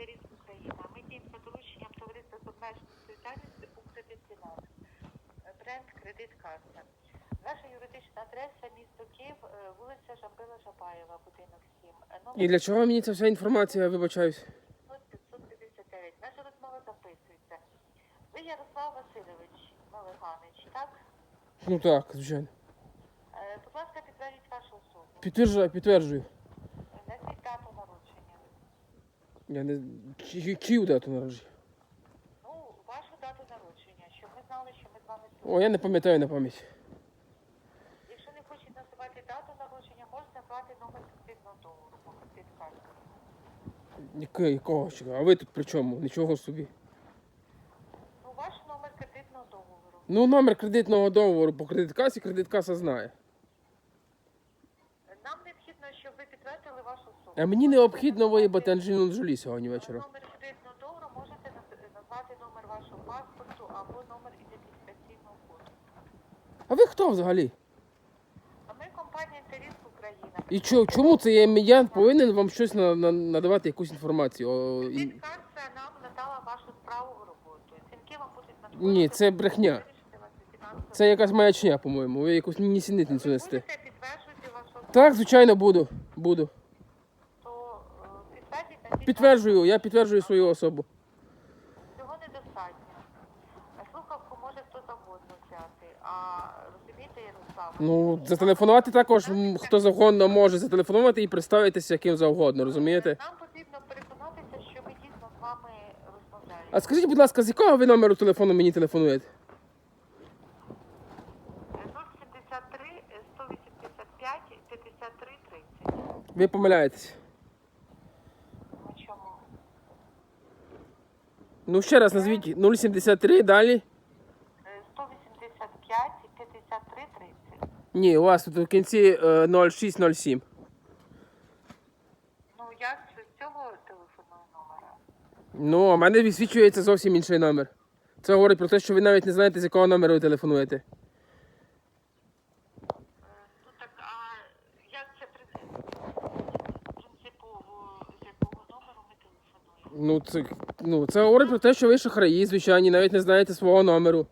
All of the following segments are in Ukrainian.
лікарів Україна. Ми діємо за дорученням товариства з обмеженою відповідальністю «Укркредитфінанс», е, бренд Кредит Карта. Наша юридична адреса місто Київ, е, вулиця Жамбила Жабаєва, будинок 7. Е, номер І для чого мені ця вся інформація, вибачаюсь? Ви Ярослав Васильович Малиганич, так? Ну так, звичайно. Будь ласка, підтвердіть вашу особу. Підтверджую, підтверджую. Я не чи, чию дату народження? Ну, вашу дату народження, щоб ми знали, що ми з вами О, я не пам'ятаю на пам'ять. Якщо не хочуть називати дату народження, можете назвати номер кредитного договору по кредит-карті. Який, якого ще? А ви тут при чому? Нічого собі. Ну, ваш номер кредитного договору. Ну, номер кредитного договору по кредиткасі, кредиткаса знає. Необхідно, щоб ви підтвердили вашу особу. А мені необхідно виїбати Анджеліну Джолі сьогодні вечором. Номер кредитного договору можете назвати номер вашого паспорту або номер ідентифікаційного коду. А ви хто взагалі? А ми компанія Інтеріс Україна. І чо, чому це я, я повинен вам щось на, на, надавати якусь інформацію? О, і- нам надала вашу справову роботу. Дзвінки вам будуть надходити. Ні, це брехня. Це якась маячня, по-моєму. Ви якусь нісенітницю Ви несете. будете підтверджувати Так, звичайно, буду. Буду. то е, підтвердіть Підтверджую, я підтверджую свою особу. Цього недостатньо. А Слухавку може хто завгодно взяти. А розумієте, Ярослав? Ну, зателефонувати також м, хто завгодно може зателефонувати і представитися яким завгодно, розумієте? Нам потрібно переконатися, що ми дійсно з вами розмовляємо. А скажіть, будь ласка, з якого ви номеру телефону мені телефонуєте? 073 185 53 30. Ви помиляєтесь. Ну чому? Ну, ще раз назвіть 073, далі. Е, 185 53 30. Ні, у вас тут в кінці е, 0607. Ну я з цього телефонного номера. Ну, а в мене висвічується зовсім інший номер. Це говорить про те, що ви навіть не знаєте, з якого номеру ви телефонуєте. Е, Ну так, а як це при- принципово, з якого номеру ми телефонуємо? Ну, це, ну, це говорить про те, що ви шахраї, звичайні, навіть не знаєте свого номеру.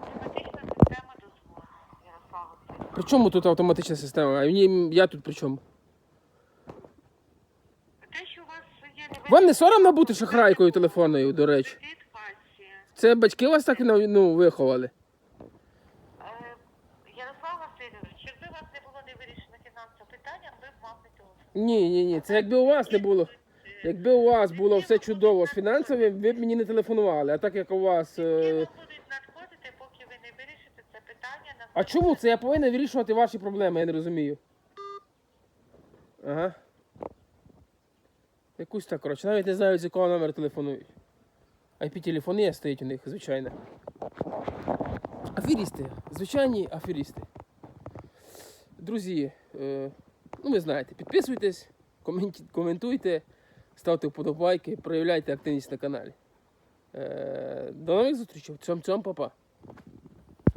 Автоматична система дозволу, Ярослав При чому тут автоматична система? А мені, я тут при чому? Те, що у вас є Вам не соромно бути шахрайкою телефонною, до речі? Кредит. Це батьки вас так ну, виховали. Е, Ярослав Васильович, якби у вас не було не вирішено фінансове питання, ми б вам не телефонували. Ні, ні, ні. Це якби у вас не було. Якби у вас було все чудово з фінансовим, ви б мені не телефонували. А так як у вас. Е... будуть надходити, поки ви не вирішите це питання на А чому це я повинен вирішувати ваші проблеми, я не розумію. Ага. Якусь так, коротше, навіть не знаю, з якого номера телефонують. IP-телефонія стоїть у них, звичайно. Аферісти, звичайні аферісти. Друзі, е, ну ви знаєте, підписуйтесь, коменті- коментуйте, ставте вподобайки, проявляйте активність на каналі. Е, до нових зустрічей. Цьом-цьом, папа.